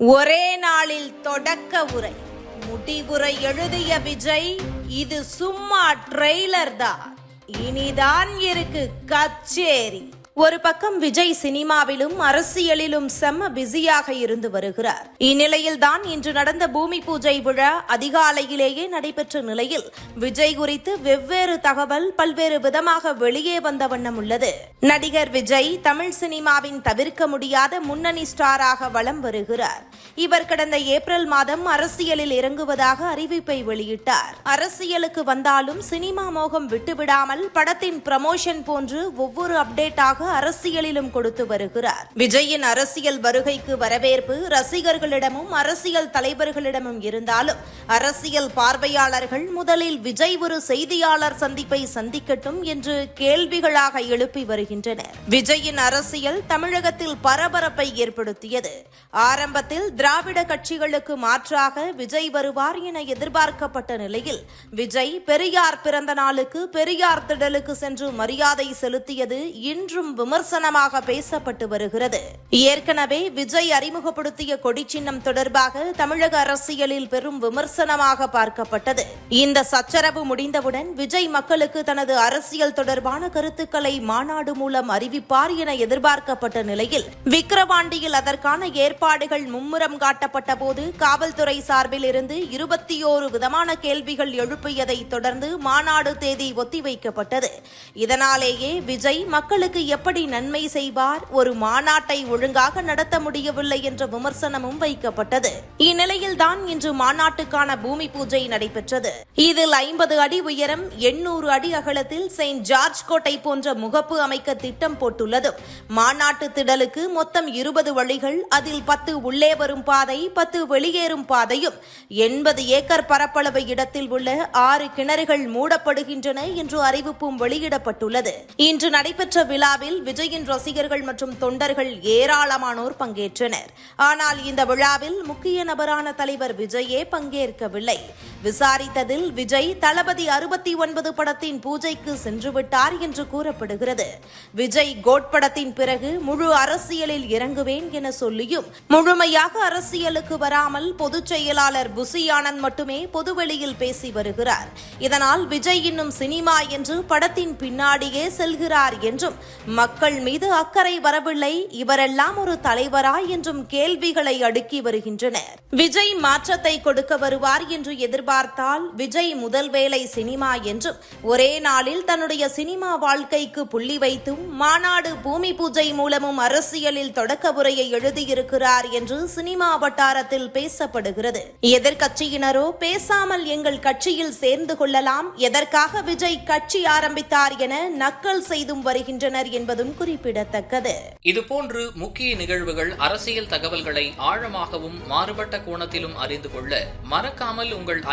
ஒரே நாளில் தொடக்க உரை முடிவுரை எழுதிய விஜய் இது சும்மா ட்ரெய்லர் தான். இனிதான் இருக்கு கச்சேரி. ஒரு பக்கம் விஜய் சினிமாவிலும் அரசியலிலும் செம்ம பிஸியாக இருந்து வருகிறார். இந்நிலையில் தான் இன்று நடந்த பூமி பூஜை விழா அதிகாலையிலேயே நடைபெற்ற நிலையில் விஜய் குறித்து வெவ்வேறு தகவல் பல்வேறு விதமாக வெளியே வந்த வண்ணம் உள்ளது. நடிகர் விஜய் தமிழ் சினிமாவின் தவிர்க்க முடியாத முன்னணி ஸ்டாராக வலம் வருகிறார். இவர் கடந்த ஏப்ரல் மாதம் அரசியலில் இறங்குவதாக அறிவிப்பை வெளியிட்டார். அரசியலுக்கு வந்தாலும் சினிமா மோகம் விட்டுவிடாமல் படத்தின் ப்ரமோஷன் போன்று ஒவ்வொரு அப்டேட்டாக அரசியலிலும் கொடுத்து வருகிறார். விஜயின் அரசியல் வருகைக்கு வரவேற்பு ரசிகர்களிடமும் அரசியல் தலைவர்களிடமும் இருந்தாலும் அரசியல் பார்வையாளர்கள் முதலில் விஜய் ஒரு செய்தியாளர் சந்திப்பை சந்திக்கட்டும் என்று கேள்விகளாக எழுப்பி வருகின்றனர். விஜயின் அரசியல் தமிழகத்தில் பரபரப்பை ஏற்படுத்தியது. ஆரம்பத்தில் திராவிட கட்சிகளுக்கு மாற்றாக விஜய் வருவார் என எதிர்பார்க்கப்பட்ட நிலையில் விஜய் பெரியார் பிறந்த நாளுக்கு பெரியார் திடலுக்கு சென்று மரியாதை செலுத்தியது இன்றும் விமர்சனமாக பேசப்பட்டு வருகிறது. ஏற்கனவே விஜய் அறிமுகப்படுத்திய கொடி சின்னம் தொடர்பாக தமிழக அரசியலில் பெரும் விமர்சனமாக பார்க்கப்பட்டது. இந்த சச்சரவு முடிந்தவுடன் விஜய் மக்களுக்கு தனது அரசியல் தொடர்பான கருத்துக்களை மாநாடு மூலம் அறிவிப்பார் என எதிர்பார்க்கப்பட்ட நிலையில் விக்கிரவாண்டியில் அதற்கான ஏற்பாடுகள் மும்முரம் காட்டப்பட்ட போது காவல்துறை சார்பில் இருந்து இருபத்தி ஓரு விதமான கேள்விகள் எழுப்பியதை தொடர்ந்து மாநாடு தேதி ஒத்திவைக்கப்பட்டது. இதனாலேயே விஜய் மக்களுக்கு எப்படி நன்மை செய்வார்? ஒரு மாநாட்டை ஒழுங்காக நடத்த முடியவில்லை என்ற விமர்சனமும் வைக்கப்பட்டது. இந்நிலையில்தான் இன்று மாநாட்டுக்கான பூமி பூஜை நடைபெற்றது. இதில் ஐம்பது அடி உயரம் எண்ணூறு அடி அகலத்தில் செயின்ட் ஜார்ஜ் கோட்டை போன்ற முகப்பு அமைக்க திட்டம் போட்டுள்ளதும் மாநாட்டு திடலுக்கு மொத்தம் இருபது வழிகள் அதில் பத்து உள்ளே வரும் பாதை பத்து வெளியேறும் பாதையும் எண்பது ஏக்கர் பரப்பளவு இடத்தில் உள்ள ஆறு கிணறுகள் மூடப்படுகின்றன என்று அறிவிப்பும் வெளியிடப்பட்டுள்ளது. இன்று நடைபெற்ற விழாவில் விஜயின் ரசிகர்கள் மற்றும் தொண்டர்கள் ஏராளமானோர் பங்கேற்றனர். ஆனால் இந்த விழாவில் முக்கிய நபரான தலைவர் விஜயே பங்கேற்கவில்லை. விசாரித்ததில் விஜய் தளபதி அறுபத்தி ஒன்பது படத்தின் பூஜைக்கு சென்றுவிட்டார் என்று கூறப்படுகிறது. விஜய் கோட் படத்தின் பிறகு முழு அரசியலில் இறங்குவேன் என சொல்லியும் முழுமையாக அரசியலுக்கு வராமல் பொதுச் செயலாளர் புசி ஆனந்த் மட்டுமே பொதுவெளியில் பேசி வருகிறார். இதனால் விஜய் இன்னும் சினிமா என்று படத்தின் பின்னாடியே செல்கிறார் என்றும் மக்கள் மீது அக்கறை வரவில்லை இவரெல்லாம் ஒரு தலைவரா என்றும் கேள்விகளை அடுக்கி வருகின்றனர். விஜய் மாற்றத்தை கொடுக்க வருவார் என்று எதிர்பார்த்தால் விஜய் முதல் வேலை சினிமா என்றும் ஒரே நாளில் தன்னுடைய சினிமா வாழ்க்கைக்கு புள்ளி வைத்தும் மாநாடு பூமி பூஜை மூலமும் அரசியலில் தொடக்க உரையை எழுதியிருக்கிறார் என்று சினிமா வட்டாரத்தில் பேசப்படுகிறது. எதிர்கட்சியினரோ பேசாமல் எங்கள் கட்சியில் சேர்ந்து கொள்ளலாம் எதற்காக விஜய் கட்சி ஆரம்பித்தார் என நக்கல் செய்தும் வருகின்றனர் என்பதும் குறிப்பிடத்தக்கது. இதுபோன்று முக்கிய நிகழ்வுகள் அரசியல் தகவல்களை ஆழமாகவும் மாறுபட்ட கோணத்திலும் அறிந்து கொள்ள மறக்காமல் உங்கள்